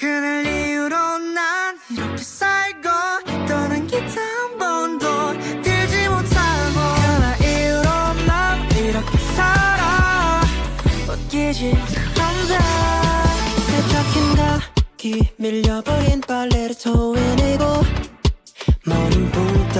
그날 이후로 난 이렇게 살고 떠난 기타 한 번도 들지 못하고 그날 이후로 난 이렇게 살아. 웃기지 않아. 세탁한 가기 밀려버린 빨래를 토해내고 머린 붕떠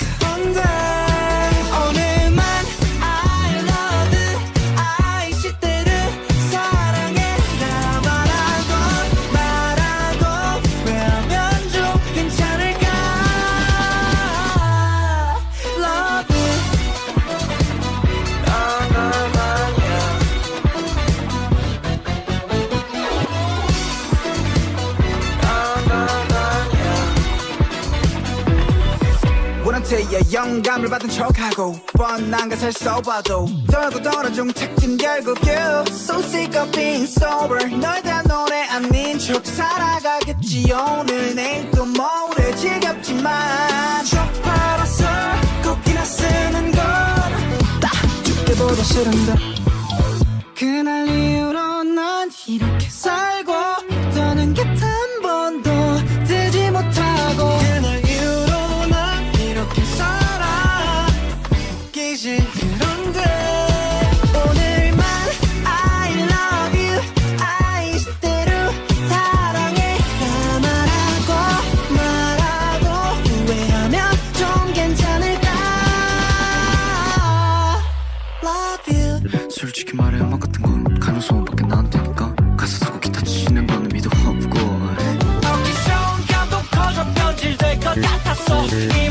원한테의 영감을 받은 척하고 뻔한 것을 써봐도 떨고 떨어중 찾긴 결국 you. So sick of being sober. 널 대한 노래 아닌 척 살아가겠지. 오늘 내일 또 모레 지겹지만. 척 팔아서 곡이나 쓰는 건딱 죽기보다 싫은데 웃기지 그런데. 오늘만 I love you. I 시대로 사랑해. 나 말하고 말하고 후회하면 좀 괜찮을까? Love you. 솔직히 말해 음악 같은 건 가능성 밖에 나한테니까 가사 쓰고 기타 치는 거는 미도 없고. 어디서 감동 커져 변질될 것 같았어. 이